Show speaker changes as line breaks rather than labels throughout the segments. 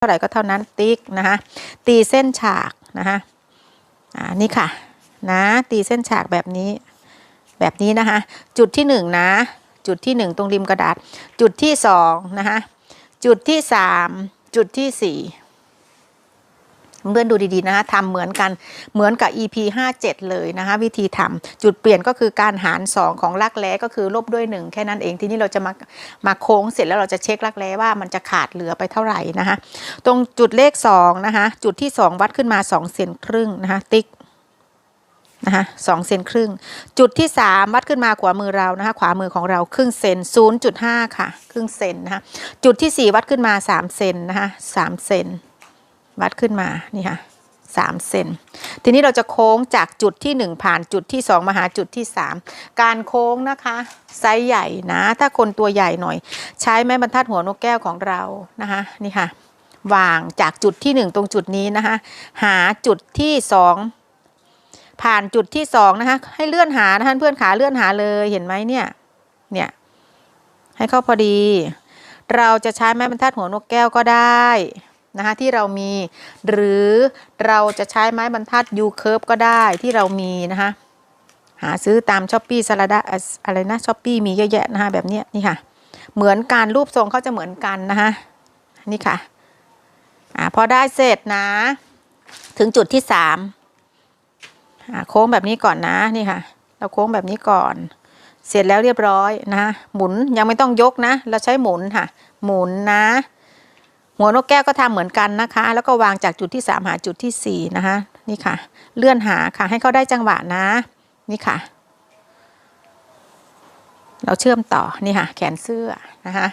เท่าไหร่ก็เท่านั้นติ๊กนะคะตีเส้นฉากนะคะอ่านี่ค่ะนะตีเส้นฉากแบบนี้แบบนี้นะคะจุดที่หนึ่งนะจุดที่หนึ่งตรงริมกระดาษ จุดที่สองนะคะจุดที่สามจุดที่สี่ เพื่อนดูดีๆนะคะทำเหมือนกันเหมือนกับ EP 57 เลยนะคะวิธีทำจุดเปลี่ยนก็คือการหาร 2 ของลักแร้ก็คือลบด้วย 1 แค่นั้นเองทีนี้เราจะมามาโค้งเสร็จแล้วเราจะเช็คลักแร้ว่ามันจะขาดเหลือไปเท่าไหร่นะคะตรงจุดเลข2นะคะจุดที่ 2 วัดขึ้นมา 2 เซนครึ่งนะคะติ๊กนะคะสองเซนครึ่ง จุดที่ 3 วัดขึ้นมาขวามือเรานะคะขวามือของเราครึ่งเซน0.5 ค่ะ ครึ่งเซนนะคะจุดที่ 4 วัดขึ้นมา 3 เซนนะคะ3เซน วัดขึ้นมานี่ค่ะ3เซนทีนี้เราจะโค้งจากจุดที่ 1 ผ่านจุดที่ 2 มาหาจุดที่ 3 การโค้งนะคะไซส์ใหญ่นะ ถ้าคนตัวใหญ่หน่อย ใช้ไม้บรรทัดหัวนกแก้วของเรานะคะนี่ค่ะวางจากจุดที่ 1 ตรงจุดนี้นะคะหาจุดที่ 2 ผ่านจุดที่2นะคะให้เลื่อนหานะคะเพื่อนขาเลื่อนหาเลยเห็นไหมเนี่ยเนี่ยให้เข้าพอดี เราจะใช้ไม้บรรทัดหัวนกแก้วก็ได้ นะคะที่เรามี หรือเราจะใช้ไม้บรรทัดยูเคิร์ฟก็ได้ที่เรามีนะคะหาซื้อตามช้อปปี้ซาลาดาอะไรนะช้อปปี้มีเยอะแยะนะคะแบบนี้นี่ค่ะ เหมือนการรูปทรงเขาจะเหมือนกันนะคะนี่ค่ะอ่าพอได้เสร็จนะ ถึงจุดที่สามโค้งแบบนี้ก่อนนะนี่ค่ะ เราโค้งแบบนี้ก่อน เสร็จแล้วเรียบร้อยนะหมุนยังไม่ต้องยกนะ เราใช้หมุนค่ะ หมุนนะ หัวนกแก้วก็ทำเหมือนกันนะคะ แล้วก็วางจากจุดที่สามหาจุดที่สี่นะคะ นี่ค่ะ เลื่อนหาค่ะ ให้เขาได้จังหวะนะ นี่ค่ะ เราเชื่อมต่อ นี่ค่ะ แขนเสื้อนะคะ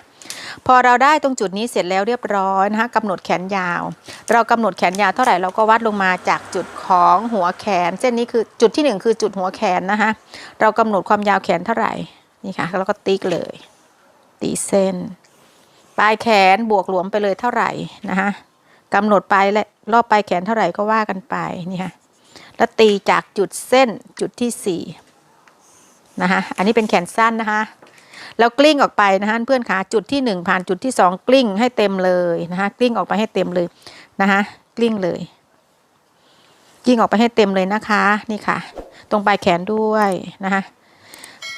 พอเราได้ตรงจุดนี้เสร็จแล้วเรียบร้อยนะคะกำหนดแขนยาว เรากำหนดแขนยาวเท่าไหร่เราก็วัดลงมาจากจุดของหัวแขน เส้นนี้คือจุดที่หนึ่งคือจุดหัวแขนนะคะ เรากำหนดความยาวแขนเท่าไหร่ นี่ค่ะ แล้วก็ติ๊กเลย ตีเส้น ปลายแขนบวกหลวมไปเลยเท่าไหร่นะคะกำหนดปลายและรอบปลายแขนเท่าไหร่ก็ว่ากันไปนี่ค่ะแล้วตีจากจุดเส้นจุดที่สี่นะคะอันนี้เป็นแขนสั้นนะคะแล้วกลิ้งออกไปนะคะเพื่อนขาจุดที่หนึ่งผ่านจุดที่สองกลิ้งให้เต็มเลยนะคะกลิ้งออกไปให้เต็มเลยนะคะกลิ้งเลย กลิ้งออกไปให้เต็มเลยนะคะ นี่ค่ะ ตรงปลายแขนด้วยนะคะ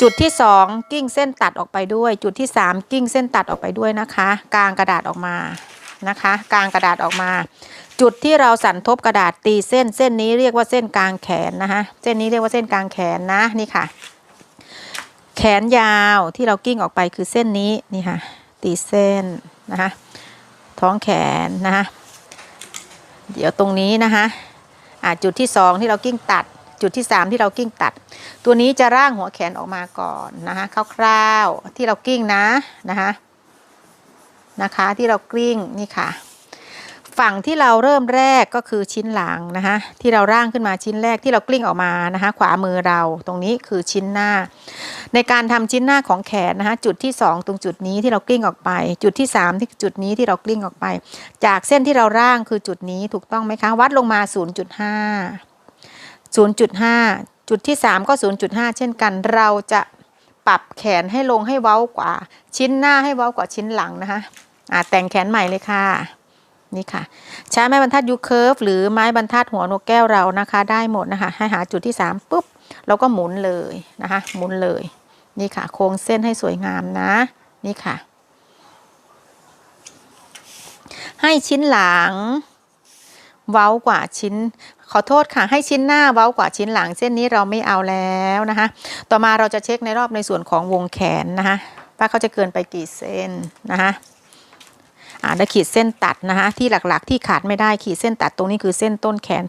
จุดที่สองกิ้งเส้นตัดออกไปด้วย จุดที่สามกิ้งเส้นตัดออกไปด้วยนะคะ กลางกระดาษออกมานะคะกลางกระดาษออกมา จุดที่เราสั่นทบกระดาษตีเส้นเส้นนี้เรียกว่าเส้นกลางแขนนะคะเส้นนี้เรียกว่าเส้นกลางแขนนะนี่ค่ะ แขนยาวที่เรากิ้งออกไปคือเส้นนี้นี่ค่ะ ตีเส้นนะคะท้องแขนนะคะเดี๋ยวตรงนี้นะคะจุดที่สองที่เรากิ้งตัด จุดที่สามที่เรากิ้งตัด ตัวนี้จะร่างหัวแขนออกมาก่อนนะคะคร่าวๆที่เรากิ้งนะนะคะนะคะที่เรากิ้งนี่ค่ะ ฝั่งที่เราเริ่มแรกก็คือชิ้นหลังนะคะที่เราร่างขึ้นมาชิ้นแรกที่เรากลิ้งออกมานะคะขวามือเราตรงนี้คือชิ้นหน้า ในการทำชิ้นหน้าของแขนนะคะจุดที่ 2 ตรงจุดนี้ที่เรากลิ้งออกไป จุดที่ 3 ที่จุดนี้ที่เรากลิ้งออกไป จากเส้นที่เราร่างคือจุดนี้ถูกต้องไหมคะวัดลงมา 0.5 0.5 จุดที่ 3 ก็ 0.5 เช่นกัน เราจะปรับแขนให้ลงให้เว้ากว่า ชิ้นหน้าให้เว้ากว่าชิ้นหลังนะคะอ่าแต่งแขนใหม่เลยค่ะ นี่ค่ะ ใช้ไม้บรรทัดยูเคิร์ฟหรือไม้บรรทัดหัวนกแก้วเรานะคะ ได้หมดนะคะ ให้หาจุดที่ 3 ปุ๊บ เราก็หมุนเลยนะคะ หมุนเลย นี่ค่ะ โค้งเส้นให้สวยงามนะ นี่ค่ะ ให้ชิ้นหลัง เว้ากว่าชิ้น ขอโทษค่ะ ให้ชิ้นหน้าเว้ากว่าชิ้นหลังเส้นนี้เราไม่เอาแล้วนะคะ ต่อมาเราจะเช็คในรอบในส่วนของวงแขนนะคะว่าเขาจะเกินไปกี่เส้นนะคะ อ่าแล้วขีดเส้นตัดนะคะที่หลักๆ ที่ขาดไม่ได้ขีดเส้นตัดตรงนี้คือเส้นต้นแขน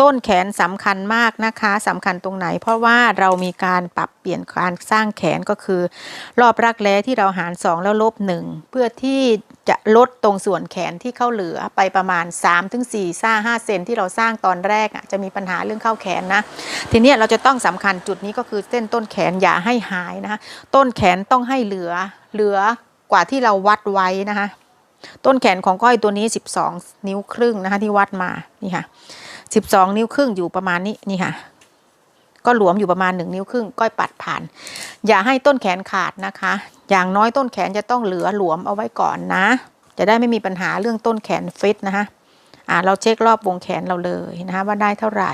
ต้นแขนสำคัญมากนะคะสำคัญตรงไหน เพราะว่าเรามีการปรับเปลี่ยนการสร้างแขนก็คือ รอบรักแร้ที่เราหาร 2 แล้วลบ1เพื่อที่จะลดตรงส่วนแขนที่เข้าเหลือไปประมาณ 3-4ซ่า5เซนที่เราสร้างตอนแรกอะจะมีปัญหาเรื่องเข้าแขนนะ ทีนี้เราจะต้องสำคัญจุดนี้ก็คือเส้นต้นแขนอย่าให้หายนะคะต้นแขนต้องให้เหลือเหลือกว่าที่เราวัดไว้นะคะ ต้นแขนของก้อยตัวนี้ 12 นิ้วครึ่งนะคะที่วัดมานี่ค่ะ 12 นิ้วครึ่งอยู่ประมาณนี้นี่ค่ะ ก็หลวมอยู่ประมาณ 1 นิ้วครึ่งก้อยปัดผ่าน อย่าให้ต้นแขนขาดนะคะ อย่างน้อยต้นแขนจะต้องเหลือหลวมเอาไว้ก่อนนะ จะได้ไม่มีปัญหาเรื่องต้นแขนฟิตนะคะอ่าเราเช็ครอบวงแขนเราเลยนะคะว่าได้เท่าไหร่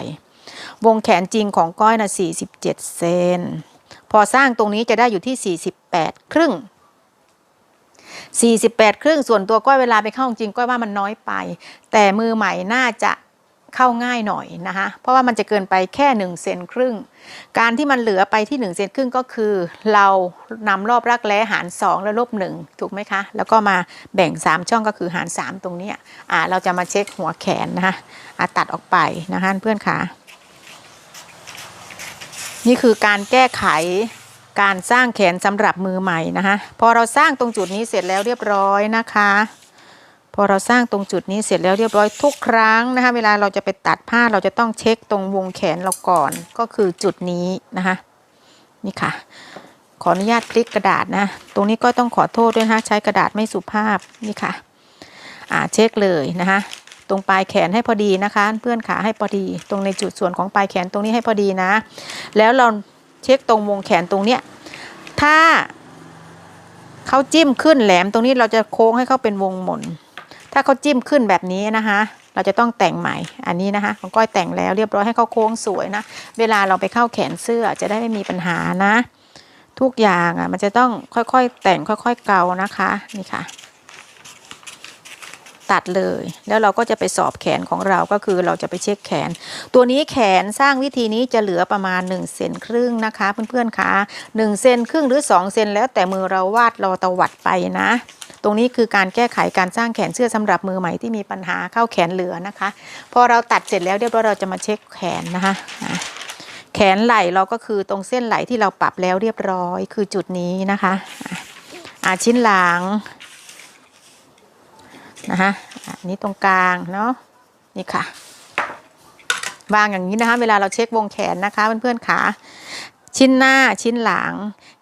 วงแขนจริงของก้อยนะ47 เซนพอสร้างตรงนี้จะได้อยู่ที่ 48 ครึ่ง 48 ครึ่งส่วนตัวก้อยเวลาไปเข้าจริงก้อยว่ามันน้อยไป แต่มือใหม่น่าจะเข้าง่ายหน่อยนะคะ เพราะว่ามันจะเกินไปแค่1เซนครึ่ง การที่มันเหลือไปที่1เซนครึ่งก็คือ เรานำรอบรักแร้หาร 2 แล้วลบ1ถูกไหมคะ แล้วก็มาแบ่ง 3 ช่องก็คือหาร 3 ตรงนี้อ่าเราจะมาเช็คหัวแขนนะคะอะตัดออกไปนะคะเพื่อนคะนี่คือการแก้ไข การสร้างแขนสำหรับมือใหม่นะคะ พอเราสร้างตรงจุดนี้เสร็จแล้วเรียบร้อยนะคะ พอเราสร้างตรงจุดนี้เสร็จแล้วเรียบร้อยทุกครั้งนะคะ เวลาเราจะไปตัดผ้าเราจะต้องเช็คตรงวงแขนเราก่อนก็คือจุดนี้นะคะ นี่ค่ะ ขออนุญาตคลิกกระดาษนะ ตรงนี้ก็ต้องขอโทษด้วยนะคะใช้กระดาษไม่สุภาพนี่ค่ะ อ่าเช็คเลยนะคะตรงปลายแขนให้พอดีนะคะ เพื่อนขาให้พอดี ตรงในจุดส่วนของปลายแขนตรงนี้ให้พอดีนะ แล้วเรา เช็คตรงวงแขนตรงเนี้ยถ้าเขาจิ้มขึ้นแหลมตรงนี้เราจะโค้งให้เขาเป็นวงหมุนถ้าเขาจิ้มขึ้นแบบนี้นะคะ เราจะต้องแต่งใหม่อันนี้นะคะของก้อยแต่งแล้วเรียบร้อยให้เขาโค้งสวยนะ เวลาเราไปเข้าแขนเสื้อจะได้ไม่มีปัญหานะ ทุกอย่างอะมันจะต้องค่อยๆแต่งค่อย ๆ เกานะคะนี่ค่ะ ตัดเลย แล้วเราก็จะไปสอบแขนของเราก็คือเราจะไปเช็คแขน ตัวนี้แขนสร้างวิธีนี้จะเหลือประมาณ1เซนครึ่งนะคะ เพื่อนๆคะ1เซนครึ่งหรือ2เซนแล้วแต่มือเราวาดเราตวัดไปนะ ตรงนี้คือการแก้ไขการสร้างแขนเสื้อสำหรับมือใหม่ที่มีปัญหาเข้าแขนเหลือนะคะ พอเราตัดเสร็จแล้วเรียบร้อยเราจะมาเช็คแขนนะคะแขนไหล่เราก็คือตรงเส้นไหล่ที่เราปรับแล้วเรียบร้อยคือจุดนี้นะคะอะอะชิ้นหลัง นะคะอันนี้ตรงกลางเนาะนี่ค่ะ วางอย่างนี้นะคะ เวลาเราเช็ควงแขนนะคะเพื่อนๆขาชิ้นหน้าชิ้นหลัง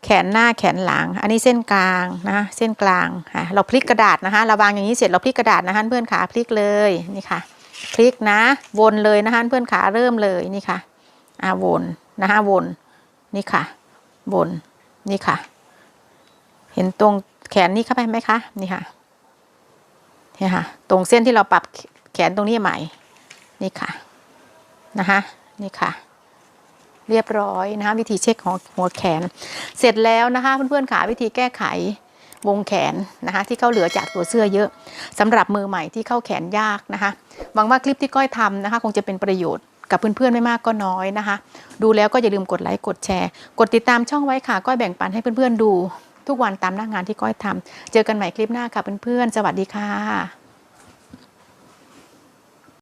แขนหน้าแขนหลัง อันนี้เส้นกลางนะเส้นกลางค่ะเราพลิกกระดาษนะคะเราวางอย่างนี้เสร็จเราพลิกกระดาษนะคะเพื่อนขาพลิกเลยนี่ค่ะ พลิกนะ วนเลยนะคะเพื่อนขาเริ่มเลยนี่ค่ะอ่าวนนะคะวนนี่ค่ะวนนี่ค่ะ เห็นตรงแขนนี่เข้าไปไหมคะนี่ค่ะ เนี่ยค่ะ ตรงเส้นที่เราปรับแขนตรงนี้ใหม่ นี่ค่ะ นะคะนี่ค่ะ เรียบร้อยนะคะวิธีเช็คของหัวแขน เสร็จแล้วนะคะเพื่อนๆขาวิธีแก้ไขวงแขนนะคะที่เขาเหลือจากตัวเสื้อเยอะสำหรับมือใหม่ที่เข้าแขนยากนะคะหวังว่าคลิปที่ก้อยทำนะคะ คงจะเป็นประโยชน์กับเพื่อนๆไม่มากก็น้อยนะคะ ดูแล้วก็อย่าลืมกดไลค์กดแชร์ กดติดตามช่องไว้ค่ะก้อยแบ่งปันให้เพื่อนๆดู ทุกวันตามหน้างานที่ก้อยทำเจอกันใหม่คลิปหน้าค่ะเพื่อนๆสวัสดีค่ะ